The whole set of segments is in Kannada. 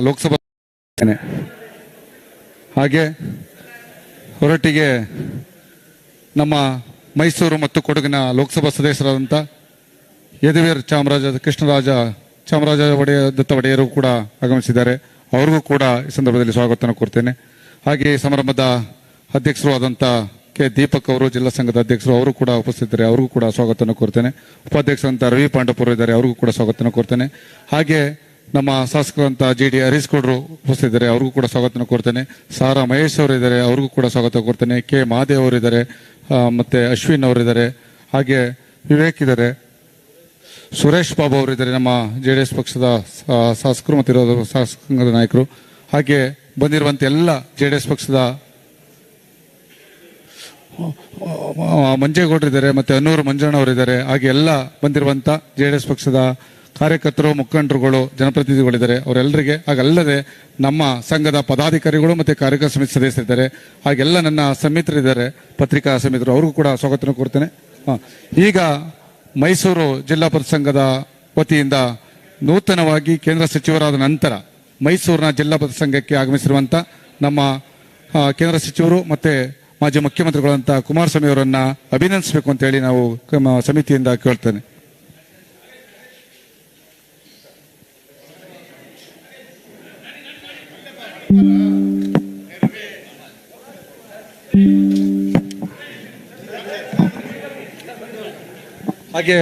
ಲೋಕಸಭಾ ಹಾಗೆ ಹೊರಟಿಗೆ ನಮ್ಮ ಮೈಸೂರು ಮತ್ತು ಕೊಡಗಿನ ಲೋಕಸಭಾ ಸದಸ್ಯರಾದಂಥ ಯದುವೀರ್ ಚಾಮರಾಜ, ಕೃಷ್ಣರಾಜ ಚಾಮರಾಜ ಒಡೆಯ, ದತ್ತ ಒಡೆಯರು ಕೂಡ ಆಗಮಿಸಿದ್ದಾರೆ. ಅವ್ರಿಗೂ ಕೂಡ ಈ ಸಂದರ್ಭದಲ್ಲಿ ಸ್ವಾಗತವನ್ನು ಕೊಡ್ತೇನೆ ಹಾಗೆ ಸಮಾರಂಭದ ಅಧ್ಯಕ್ಷರು ಆದಂಥ ಕೆ ದೀಪಕ್ ಅವರು, ಜಿಲ್ಲಾ ಸಂಘದ ಅಧ್ಯಕ್ಷರು ಅವರು ಕೂಡ ಉಪಸ್ಥಿತರಿದ್ದಾರೆ. ಅವ್ರಿಗೂ ಕೂಡ ಸ್ವಾಗತವನ್ನು ಕೋರ್ತೇನೆ. ಉಪಾಧ್ಯಕ್ಷರಂತ ರವಿ ಪಾಂಡಪುರ ಇದ್ದಾರೆ. ಅವ್ರಿಗೂ ಕೂಡ ಸ್ವಾಗತವನ್ನು ಕೋರ್ತೇನೆ. ಹಾಗೆ ನಮ್ಮ ಶಾಸಕರಂತ ಜಿ ಡಿ ಹರೀಶ್ ಉಪಸ್ಥಿತಿದ್ದಾರೆ ಅವ್ರಿಗೂ ಕೂಡ ಸ್ವಾಗತ ಕೋರ್ತೇನೆ. ಸಾರಾ ಮಹೇಶ್ ಅವರು ಇದ್ದಾರೆ ಅವ್ರಿಗೂ ಕೂಡ ಸ್ವಾಗತ ಕೋರ್ತೇನೆ. ಕೆ ಮಹಾದೇವ್ ಅವರು ಇದ್ದಾರೆ ಆ, ಮತ್ತೆ ಅಶ್ವಿನ್ ಅವರಿದ್ದಾರೆ ಹಾಗೆ ವಿವೇಕ್ ಇದ್ದಾರೆ. ಸುರೇಶ್ ಬಾಬು ಅವರು ಇದ್ದಾರೆ ನಮ್ಮ ಜೆ ಡಿ ಎಸ್ ಪಕ್ಷದ ಶಾಸಕರು ಮತ್ತು ಇರೋದು ಶಾಸಕಾಂಗದ ನಾಯಕರು. ಹಾಗೆ ಬಂದಿರುವಂತ ಎಲ್ಲ ಜೆ ಡಿ ಎಸ್ ಪಕ್ಷದ ಆ, ಮಂಜೇಗೌಡರು ಇದ್ದಾರೆ ಮತ್ತೆ ಅನ್ನೂರು ಮಂಜಣ್ಣ ಅವರಿದ್ದಾರೆ ಹಾಗೆ ಎಲ್ಲ ಬಂದಿರುವಂತ ಜೆ ಡಿ ಎಸ್ ಪಕ್ಷದ ಕಾರ್ಯಕರ್ತರು, ಮುಖಂಡರುಗಳು, ಜನಪ್ರತಿನಿಧಿಗಳಿದ್ದಾರೆ. ಅವರೆಲ್ಲರಿಗೆ, ಹಾಗಲ್ಲದೆ ನಮ್ಮ ಸಂಘದ ಪದಾಧಿಕಾರಿಗಳು ಮತ್ತು ಕಾರ್ಯಕರ್ತ ಸಮಿತಿ ಸದಸ್ಯರಿದ್ದಾರೆ ಹಾಗೆಲ್ಲ ನನ್ನ ಸಮಿತರಿದ್ದಾರೆ ಪತ್ರಿಕಾ ಸಮಿತರು ಅವ್ರಿಗೂ ಕೂಡ ಸ್ವಾಗತನ ಕೊಡ್ತೇನೆ. ಈಗ ಮೈಸೂರು ಜಿಲ್ಲಾ ಪರಿಷತ್ ಸಂಘದ ವತಿಯಿಂದ ನೂತನವಾಗಿ ಕೇಂದ್ರ ಸಚಿವರಾದ ನಂತರ ಮೈಸೂರಿನ ಜಿಲ್ಲಾ ಪರಿಷತ್ ಸಂಘಕ್ಕೆ ಆಗಮಿಸಿರುವಂತ ನಮ್ಮ ಕೇಂದ್ರ ಸಚಿವರು ಮತ್ತು ಮಾಜಿ ಮುಖ್ಯಮಂತ್ರಿಗಳಂತ ಕುಮಾರಸ್ವಾಮಿ ಅವರನ್ನ ಅಭಿನಂದಿಸಬೇಕು ಅಂತ ಹೇಳಿ ನಾವು ಸಮಿತಿಯಿಂದ ಕೇಳ್ತೇನೆ. ಹಾಗೆ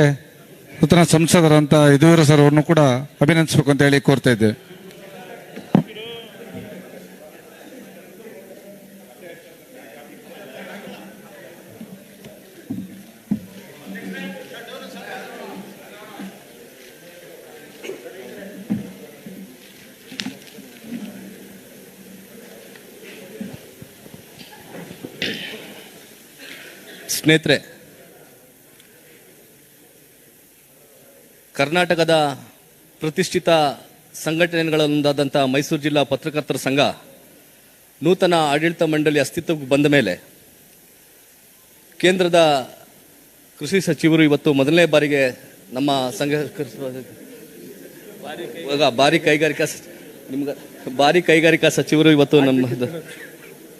ನೂತನ ಸಂಸದರಂತ ಯದುವೀರ ಸರ್ ಅವರನ್ನು ಕೂಡ ಅಭಿನಂದಿಸಬೇಕು ಅಂತ ಹೇಳಿ ಕೋರ್ತಾ ಇದ್ದೇವೆ ಸ್ನೇಹಿತರೆ ಕರ್ನಾಟಕದ ಪ್ರತಿಷ್ಠಿತ ಸಂಘಟನೆಗಳೊಂದಾದಂಥ ಮೈಸೂರು ಜಿಲ್ಲಾ ಪತ್ರಕರ್ತರ ಸಂಘ ನೂತನ ಆಡಳಿತ ಮಂಡಳಿ ಅಸ್ತಿತ್ವಕ್ಕೆ ಬಂದ ಮೇಲೆ ಕೇಂದ್ರದ ಕೃಷಿ ಸಚಿವರು ಇವತ್ತು ಮೊದಲನೇ ಬಾರಿಗೆ ನಮ್ಮ ಸಂಘ ಇವಾಗ ಭಾರಿ ಕೈಗಾರಿಕಾ ನಿಮ್ಗೆ, ಭಾರಿ ಕೈಗಾರಿಕಾ ಸಚಿವರು ಇವತ್ತು ನಮ್ಮ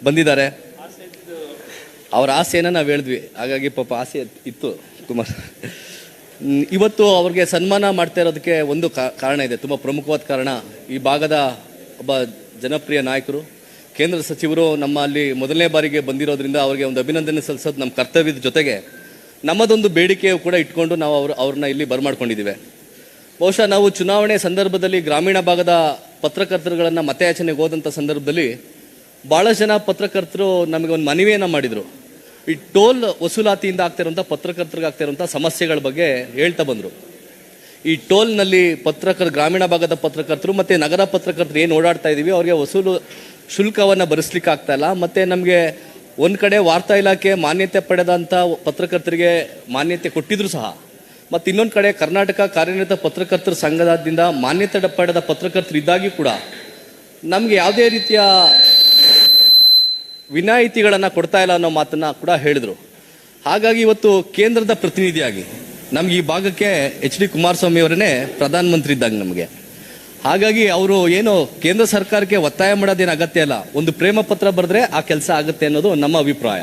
ಬಂದಿದ್ದಾರೆ. ಅವ್ರ ಆಸೆಯನ್ನು ನಾವು ಹೇಳಿದ್ವಿ. ಹಾಗಾಗಿ ಪಾಪ ಆಸೆ ಇತ್ತು ಕುಮಾರ್. ಇವತ್ತು ಅವ್ರಿಗೆ ಸನ್ಮಾನ ಮಾಡ್ತಾ ಇರೋದಕ್ಕೆ ಒಂದು ಕಾರಣ ಇದೆ, ತುಂಬ ಪ್ರಮುಖವಾದ ಕಾರಣ. ಈ ಭಾಗದ ಒಬ್ಬ ಜನಪ್ರಿಯ ನಾಯಕರು, ಕೇಂದ್ರ ಸಚಿವರು ನಮ್ಮಲ್ಲಿ ಮೊದಲನೇ ಬಾರಿಗೆ ಬಂದಿರೋದ್ರಿಂದ ಅವರಿಗೆ ಒಂದು ಅಭಿನಂದನೆ ಸಲ್ಲಿಸೋದು ನಮ್ಮ ಕರ್ತವ್ಯದ ಜೊತೆಗೆ. ನಮ್ಮದೊಂದು ಬೇಡಿಕೆಯು ಕೂಡ ಇಟ್ಕೊಂಡು ನಾವು ಅವ್ರು, ಅವ್ರನ್ನ ಇಲ್ಲಿ ಬರಮಾಡ್ಕೊಂಡಿದ್ದೀವಿ. ಬಹುಶಃ ನಾವು ಚುನಾವಣೆ ಸಂದರ್ಭದಲ್ಲಿ ಗ್ರಾಮೀಣ ಭಾಗದ ಪತ್ರಕರ್ತರುಗಳನ್ನು ಮತಯಾಚನೆಗೆ ಹೋದಂಥ ಸಂದರ್ಭದಲ್ಲಿ ಭಾಳಷ್ಟು ಜನ ಪತ್ರಕರ್ತರು ನಮಗೆ ಒಂದು ಮನವಿಯನ್ನು ಮಾಡಿದರು. ಈ ಟೋಲ್ ವಸೂಲಾತಿಯಿಂದ ಆಗ್ತಿರೋಂಥ ಪತ್ರಕರ್ತರಿಗೆ ಆಗ್ತಿರೋಂಥ ಸಮಸ್ಯೆಗಳ ಬಗ್ಗೆ ಹೇಳ್ತಾ ಬಂದರು. ಈ ಟೋಲ್ನಲ್ಲಿ ಪತ್ರಕರ್, ಗ್ರಾಮೀಣ ಭಾಗದ ಪತ್ರಕರ್ತರು ಮತ್ತು ನಗರ ಪತ್ರಕರ್ತರು ಏನು ಓಡಾಡ್ತಾ ಇದ್ದೀವಿ ಅವರಿಗೆ ವಸೂಲು ಶುಲ್ಕವನ್ನು ಭರಿಸ್ಲಿಕ್ಕೆ ಇಲ್ಲ. ಮತ್ತು ನಮಗೆ ಒಂದು ಕಡೆ ವಾರ್ತಾ ಇಲಾಖೆ ಮಾನ್ಯತೆ ಪಡೆದಂಥ ಪತ್ರಕರ್ತರಿಗೆ ಮಾನ್ಯತೆ ಕೊಟ್ಟಿದ್ರು ಸಹ. ಮತ್ತು ಇನ್ನೊಂದು ಕಡೆ ಕರ್ನಾಟಕ ಕಾರ್ಯನಿರತ ಪತ್ರಕರ್ತರ ಸಂಘದಿಂದ ಮಾನ್ಯತೆ ಪಡೆದ ಪತ್ರಕರ್ತರು ಇದ್ದಾಗಿ ಕೂಡ ನಮಗೆ ಯಾವುದೇ ರೀತಿಯ ವಿನಾಯಿತಿಗಳನ್ನು ಕೊಡ್ತಾ ಇಲ್ಲ ಅನ್ನೋ ಮಾತನ್ನು ಕೂಡ ಹೇಳಿದರು. ಹಾಗಾಗಿ ಇವತ್ತು ಕೇಂದ್ರದ ಪ್ರತಿನಿಧಿಯಾಗಿ ನಮ್ಗೆ ಈ ಭಾಗಕ್ಕೆ ಎಚ್ ಡಿ ಕುಮಾರಸ್ವಾಮಿ ಅವರೇ ಪ್ರಧಾನಮಂತ್ರಿ ಇದ್ದಾಗ ನಮಗೆ. ಹಾಗಾಗಿ ಅವರು ಏನು ಕೇಂದ್ರ ಸರ್ಕಾರಕ್ಕೆ ಒತ್ತಾಯ ಮಾಡೋದೇನು ಅಗತ್ಯ ಇಲ್ಲ. ಒಂದು ಪ್ರೇಮ ಪತ್ರ ಬರೆದ್ರೆ ಆ ಕೆಲಸ ಆಗುತ್ತೆ ಅನ್ನೋದು ನಮ್ಮ ಅಭಿಪ್ರಾಯ.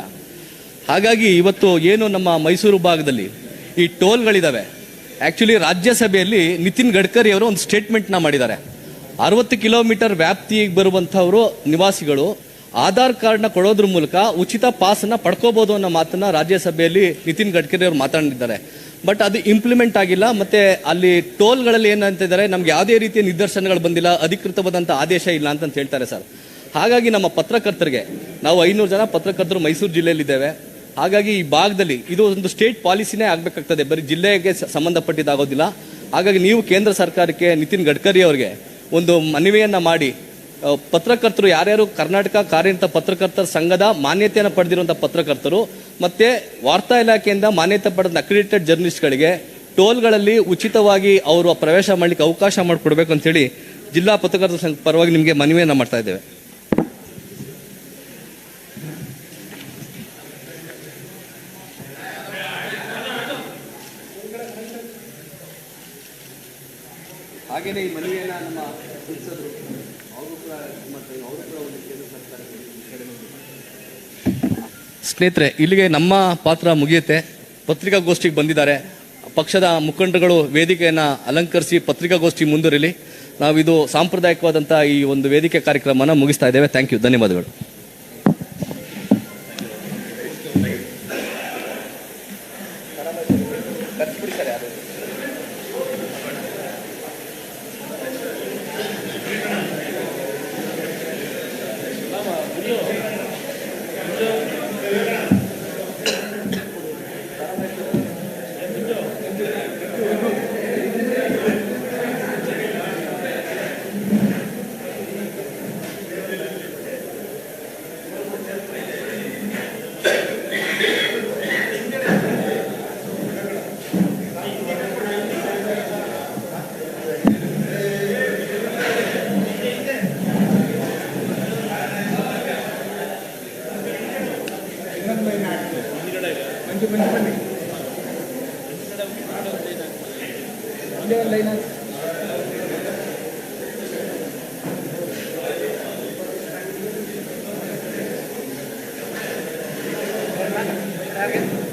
ಹಾಗಾಗಿ ಇವತ್ತು ಏನು ನಮ್ಮ ಮೈಸೂರು ಭಾಗದಲ್ಲಿ ಈ ಟೋಲ್ಗಳಿದ್ದಾವೆ ಆ್ಯಕ್ಚುಲಿ ರಾಜ್ಯಸಭೆಯಲ್ಲಿ ನಿತಿನ್ ಗಡ್ಕರಿ ಅವರು ಒಂದು ಸ್ಟೇಟ್ಮೆಂಟ್ನ ಮಾಡಿದ್ದಾರೆ. ಅರವತ್ತು ಕಿಲೋಮೀಟರ್ ವ್ಯಾಪ್ತಿಗೆ ಬರುವಂಥವರು ನಿವಾಸಿಗಳು ಆಧಾರ್ ಕಾರ್ಡ್ನ ಕೊಡೋದ್ರ ಮೂಲಕ ಉಚಿತ ಪಾಸ್ನ ಪಡ್ಕೋಬಹುದು ಅನ್ನೋ ಮಾತನ್ನ ರಾಜ್ಯಸಭೆಯಲ್ಲಿ ನಿತಿನ್ ಗಡ್ಕರಿ ಅವರು ಮಾತಾಡಿದ್ದಾರೆ ಬಟ್ ಅದು ಇಂಪ್ಲಿಮೆಂಟ್ ಆಗಿಲ್ಲ, ಮತ್ತೆ ಅಲ್ಲಿ ಟೋಲ್ಗಳಲ್ಲಿ ಏನಂತಿದ್ದಾರೆ ನಮ್ಗೆ ಯಾವುದೇ ರೀತಿಯ ನಿದರ್ಶನಗಳು ಬಂದಿಲ್ಲ ಅಧಿಕೃತವಾದಂಥ ಆದೇಶ ಇಲ್ಲ ಅಂತ ಹೇಳ್ತಾರೆ ಸರ್. ಹಾಗಾಗಿ ನಮ್ಮ ಪತ್ರಕರ್ತರಿಗೆ, ನಾವು ಐನೂರು ಜನ ಪತ್ರಕರ್ತರು ಮೈಸೂರು ಜಿಲ್ಲೆಯಲ್ಲಿದ್ದೇವೆ. ಹಾಗಾಗಿ ಈ ಭಾಗದಲ್ಲಿ ಇದು ಒಂದು ಸ್ಟೇಟ್ ಪಾಲಿಸಿನೇ ಆಗಬೇಕಾಗ್ತದೆ. ಬರೀ ಜಿಲ್ಲೆಗೆ ಸಂಬಂಧಪಟ್ಟಿದ್ದಾಗೋದಿಲ್ಲ. ಹಾಗಾಗಿ ನೀವು ಕೇಂದ್ರ ಸರ್ಕಾರಕ್ಕೆ ನಿತಿನ್ ಗಡ್ಕರಿ ಅವರಿಗೆ ಒಂದು ಮನವಿಯನ್ನು ಮಾಡಿ ಪತ್ರಕರ್ತರು ಯಾರ್ಯಾರು ಕರ್ನಾಟಕ ಕಾರ್ಯನಿರತ ಪತ್ರಕರ್ತರ ಸಂಘದ ಮಾನ್ಯತೆಯನ್ನು ಪಡೆದಿರುವಂಥ ಪತ್ರಕರ್ತರು, ಮತ್ತು ವಾರ್ತಾ ಇಲಾಖೆಯಿಂದ ಮಾನ್ಯತೆ ಪಡೆದ ಅಕ್ರಿಡಿಟೆಡ್ ಜರ್ನಲಿಸ್ಟ್ಗಳಿಗೆ ಟೋಲ್ಗಳಲ್ಲಿ ಉಚಿತವಾಗಿ ಅವರು ಪ್ರವೇಶ ಮಾಡಲಿಕ್ಕೆ ಅವಕಾಶ ಮಾಡಿಕೊಡ್ಬೇಕು ಅಂತೇಳಿ ಜಿಲ್ಲಾ ಪತ್ರಕರ್ತರ ಸಂಘ ಪರವಾಗಿ ನಿಮಗೆ ಮನವಿಯನ್ನು ಮಾಡ್ತಾ ಇದ್ದೇವೆ. ಹಾಗೆಯೇ ಈ ಮನವಿಯನ್ನು ನಮ್ಮ ಸಂಸದರು ಸ್ನೇಹಿತರೆ, ಇಲ್ಲಿಗೆ ನಮ್ಮ ಪಾತ್ರ ಮುಗಿಯುತ್ತೆ. ಪತ್ರಿಕಾಗೋಷ್ಠಿಗೆ ಬಂದಿದ್ದಾರೆ. ಪಕ್ಷದ ಮುಖಂಡರುಗಳು ವೇದಿಕೆಯನ್ನು ಅಲಂಕರಿಸಿ ಪತ್ರಿಕಾಗೋಷ್ಠಿ ಮುಂದುವರಿಲಿ. ನಾವಿದು ಸಾಂಪ್ರದಾಯಿಕವಾದಂಥ ಈ ಒಂದು ವೇದಿಕೆ ಕಾರ್ಯಕ್ರಮನ ಮುಗಿಸ್ತಾ ಇದ್ದೇವೆ. ಥ್ಯಾಂಕ್ ಯು ಧನ್ಯವಾದಗಳು. Second.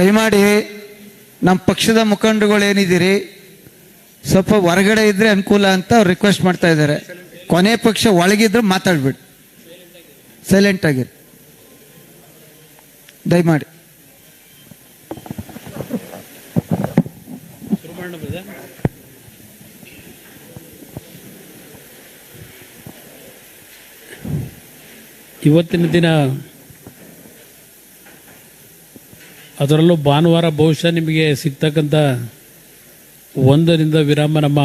ದಯಮಾಡಿ ನಮ್ಮ ಪಕ್ಷದ ಮುಖಂಡರುಗಳು ಏನಿದ್ದೀರಿ ಸ್ವಲ್ಪ ಹೊರಗಡೆ ಇದ್ರೆ ಅನುಕೂಲ ಅಂತ ಅವ್ರು ರಿಕ್ವೆಸ್ಟ್ ಮಾಡ್ತಾ ಇದ್ದಾರೆ. ಕೊನೆ ಪಕ್ಷ ಒಳಗಿದ್ರೆ ಮಾತಾಡ್ಬಿಡಿ. ಸೈಲೆಂಟ್ ಆಗಿರಿ. ದಯಮಾಡಿ. ಇವತ್ತಿನ ದಿನ ಅದರಲ್ಲೂ ಭಾನುವಾರ ಬಹುಶಃ ನಿಮಗೆ ಸಿಗ್ತಕ್ಕಂಥ ಒಂದರಿಂದ ವಿರಾಮ ನಮ್ಮ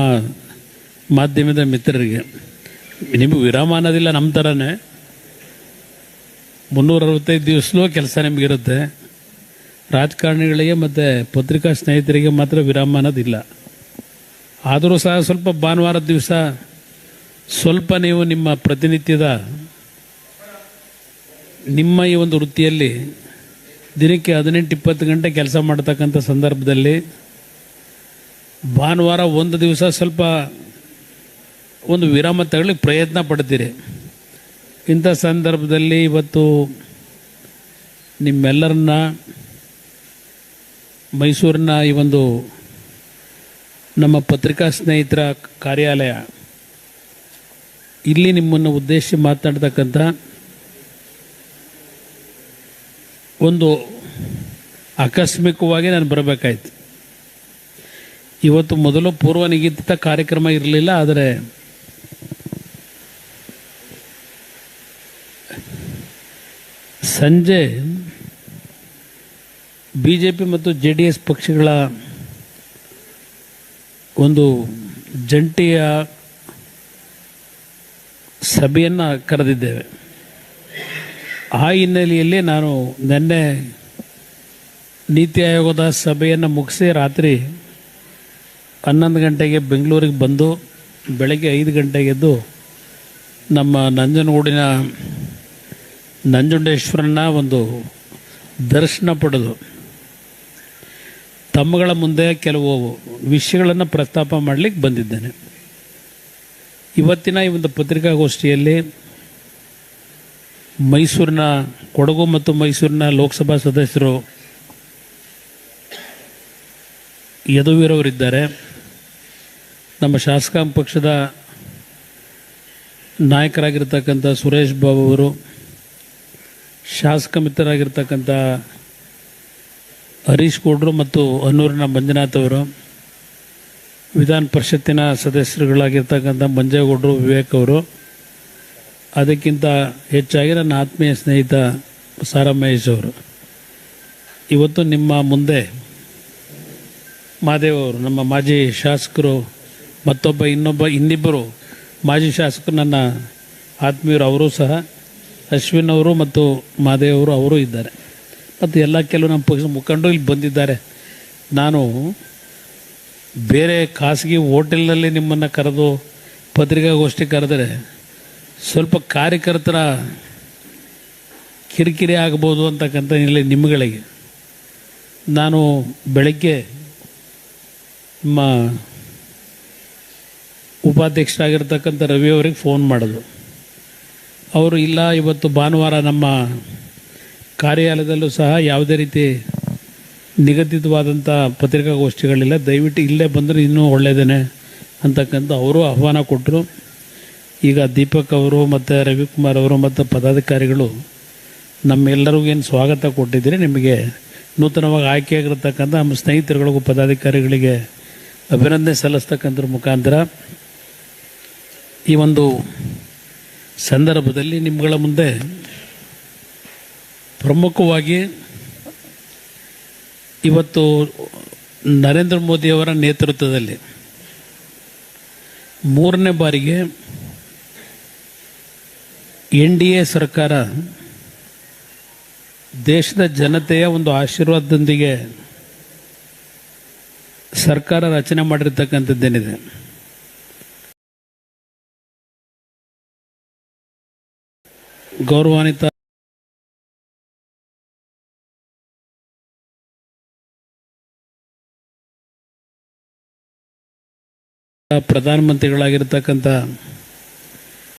ಮಾಧ್ಯಮದ ಮಿತ್ರರಿಗೆ. ನಿಮಗೆ ವಿರಾಮ ಅನ್ನೋದಿಲ್ಲ ನಮ್ಮ ಥರನೇ ಮುನ್ನೂರ ಅರವತ್ತೈದು ದಿವಸಲೂ ಕೆಲಸ ನಿಮಗಿರುತ್ತೆ. ರಾಜಕಾರಣಿಗಳಿಗೆ ಮತ್ತು ಪತ್ರಿಕಾ ಸ್ನೇಹಿತರಿಗೆ ಮಾತ್ರ ವಿರಾಮ ಅನ್ನೋದಿಲ್ಲ. ಆದರೂ ಸಹ ಸ್ವಲ್ಪ ಭಾನುವಾರದ ದಿವಸ ಸ್ವಲ್ಪ ನೀವು ನಿಮ್ಮ ಪ್ರತಿನಿತ್ಯದ ನಿಮ್ಮ ಈ ಒಂದು ವೃತ್ತಿಯಲ್ಲಿ ದಿನಕ್ಕೆ ಹದಿನೆಂಟು, ಇಪ್ಪತ್ತು ಗಂಟೆ ಕೆಲಸ ಮಾಡ್ತಕ್ಕಂಥ ಸಂದರ್ಭದಲ್ಲಿ ಭಾನುವಾರ ಒಂದು ದಿವಸ ಸ್ವಲ್ಪ ಒಂದು ವಿರಾಮ ತಗೊಳ್ಳಿಕ್ಕೆ ಪ್ರಯತ್ನ ಪಡ್ತೀರಿ. ಇಂಥ ಸಂದರ್ಭದಲ್ಲಿ ಇವತ್ತು ನಿಮ್ಮೆಲ್ಲರನ್ನ ಮೈಸೂರಿನ ಈ ಒಂದು ನಮ್ಮ ಪತ್ರಿಕಾ ಸ್ನೇಹಿತರ ಕಾರ್ಯಾಲಯ, ಇಲ್ಲಿ ನಿಮ್ಮನ್ನು ಉದ್ದೇಶಿಸಿ ಮಾತನಾಡ್ತಕ್ಕಂಥ ಒಂದು ಆಕಸ್ಮಿಕವಾಗಿ ನಾನು ಬರಬೇಕಾಯ್ತು. ಇವತ್ತು ಮೊದಲು ಪೂರ್ವ ನಿಗದಿತ ಕಾರ್ಯಕ್ರಮ ಇರಲಿಲ್ಲ, ಆದರೆ ಸಂಜೆ ಬಿ ಜೆ ಪಿ ಮತ್ತು ಜೆ ಡಿ ಎಸ್ ಪಕ್ಷಗಳ ಒಂದು ಜಂಟಿಯ ಸಭೆಯನ್ನು ಕರೆದಿದ್ದೇವೆ. ಆ ಹಿನ್ನೆಲೆಯಲ್ಲಿ ನಾನು ನಿನ್ನೆ ನೀತಿ ಆಯೋಗದ ಸಭೆಯನ್ನು ಮುಗಿಸಿ ರಾತ್ರಿ ಹನ್ನೊಂದು ಗಂಟೆಗೆ ಬೆಂಗಳೂರಿಗೆ ಬಂದು ಬೆಳಗ್ಗೆ ಐದು ಗಂಟೆಗೆದ್ದು ನಮ್ಮ ನಂಜನಗೂಡಿನ ನಂಜುಂಡೇಶ್ವರನ ಒಂದು ದರ್ಶನ ಪಡೆದು ತಮ್ಮಗಳ ಮುಂದೆ ಕೆಲವು ವಿಷಯಗಳನ್ನು ಪ್ರಸ್ತಾಪ ಮಾಡಲಿಕ್ಕೆ ಬಂದಿದ್ದೇನೆ. ಇವತ್ತಿನ ಈ ಒಂದು ಪತ್ರಿಕಾಗೋಷ್ಠಿಯಲ್ಲಿ ಮೈಸೂರಿನ ಕೊಡಗು ಮತ್ತು ಮೈಸೂರಿನ ಲೋಕಸಭಾ ಸದಸ್ಯರು ಯದುವೀರವರಿದ್ದಾರೆ. ನಮ್ಮ ಶಾಸಕಾಂಗ ಪಕ್ಷದ ನಾಯಕರಾಗಿರ್ತಕ್ಕಂಥ ಸುರೇಶ್ ಬಾಬು ಅವರು, ಶಾಸಕ ಮಿತ್ರರಾಗಿರ್ತಕ್ಕಂಥ ಹರೀಶ್ ಗೌಡ್ರು ಮತ್ತು ಅನ್ನೂರಿನ ಮಂಜುನಾಥ್ ಅವರು, ವಿಧಾನ ಪರಿಷತ್ತಿನ ಸದಸ್ಯರುಗಳಾಗಿರ್ತಕ್ಕಂಥ ಮಂಜೇಗೌಡರು, ವಿವೇಕ್ ಅವರು ಅದಕ್ಕಿಂತ ಹೆಚ್ಚಾಗಿ ನನ್ನ ಆತ್ಮೀಯ ಸ್ನೇಹಿತ ಸಾರಾ ಮಹೇಶ್ ಅವರು. ಇವತ್ತು ನಿಮ್ಮ ಮುಂದೆ ಮಾದೇವ್ ಅವರು, ನಮ್ಮ ಮಾಜಿ ಶಾಸಕರು, ಮತ್ತೊಬ್ಬ ಇನ್ನೊಬ್ಬ, ಇನ್ನಿಬ್ಬರು ಮಾಜಿ ಶಾಸಕರು ನನ್ನ ಆತ್ಮೀಯರು, ಅವರು ಸಹ ಅಶ್ವಿನ್ ಅವರು ಮತ್ತು ಮಾದೇವ್ ಅವರು ಅವರು ಇದ್ದಾರೆ. ಮತ್ತು ಎಲ್ಲ ಕೆಲವು ನಮ್ಮ ಪಕ್ಷ ಮುಖಂಡರು ಇಲ್ಲಿ ಬಂದಿದ್ದಾರೆ. ನಾನು ಬೇರೆ ಖಾಸಗಿ ಹೋಟೆಲ್ನಲ್ಲಿ ನಿಮ್ಮನ್ನು ಕರೆದು ಪತ್ರಿಕಾಗೋಷ್ಠಿ ಕರೆದರೆ ಸ್ವಲ್ಪ ಕಾರ್ಯಕರ್ತರ ಕಿರಿಕಿರಿ ಆಗ್ಬೋದು ಅಂತಕ್ಕಂಥ ಇಲ್ಲಿ ನಿಮ್ಮಗಳಿಗೆ ನಾನು ಬೆಳಗ್ಗೆ ನಿಮ್ಮ ಉಪಾಧ್ಯಕ್ಷರಾಗಿರ್ತಕ್ಕಂಥ ರವಿ ಅವರಿಗೆ ಫೋನ್ ಮಾಡೋದು. ಅವರು, ಇಲ್ಲ, ಇವತ್ತು ಭಾನುವಾರ ನಮ್ಮ ಕಾರ್ಯಾಲಯದಲ್ಲೂ ಸಹ ಯಾವುದೇ ರೀತಿ ನಿಗದಿತವಾದಂಥ ಪತ್ರಿಕಾಗೋಷ್ಠಿಗಳಿಲ್ಲ. ದಯವಿಟ್ಟು ಇಲ್ಲೇ ಬಂದರೆ ಇನ್ನೂ ಒಳ್ಳೆಯದೇನೆ ಅಂತಕ್ಕಂಥ ಅವರು ಆಹ್ವಾನ ಕೊಟ್ಟರು. ಈಗ ದೀಪಕ್ ಅವರು ಮತ್ತು ರವಿಕುಮಾರ್ ಅವರು ಮತ್ತು ಪದಾಧಿಕಾರಿಗಳು ನಮ್ಮೆಲ್ಲರಿಗೂ ಏನು ಸ್ವಾಗತ ಕೊಟ್ಟಿದ್ದೀರಿ, ನಿಮಗೆ ನೂತನವಾಗಿ ಆಯ್ಕೆಯಾಗಿರ್ತಕ್ಕಂಥ ನಮ್ಮ ಸ್ನೇಹಿತರುಗಳಿಗೂ ಪದಾಧಿಕಾರಿಗಳಿಗೆ ಅಭಿನಂದನೆ ಸಲ್ಲಿಸ್ತಕ್ಕಂಥದ್ರ ಮುಖಾಂತರ ಈ ಒಂದು ಸಂದರ್ಭದಲ್ಲಿ ನಿಮ್ಮಗಳ ಮುಂದೆ ಪ್ರಮುಖವಾಗಿ ಇವತ್ತು ನರೇಂದ್ರ ಮೋದಿಯವರ ನೇತೃತ್ವದಲ್ಲಿ ಮೂರನೇ ಬಾರಿಗೆ ಎನ್ ಡಿ ಎ ಸರ್ಕಾರ ದೇಶದ ಜನತೆಯ ಒಂದು ಆಶೀರ್ವಾದದೊಂದಿಗೆ ಸರ್ಕಾರ ರಚನೆ ಮಾಡಿರ್ತಕ್ಕಂಥದ್ದೇನಿದೆ. ಗೌರವಾನ್ವಿತ ಪ್ರಧಾನಮಂತ್ರಿಗಳಾಗಿರ್ತಕ್ಕಂಥ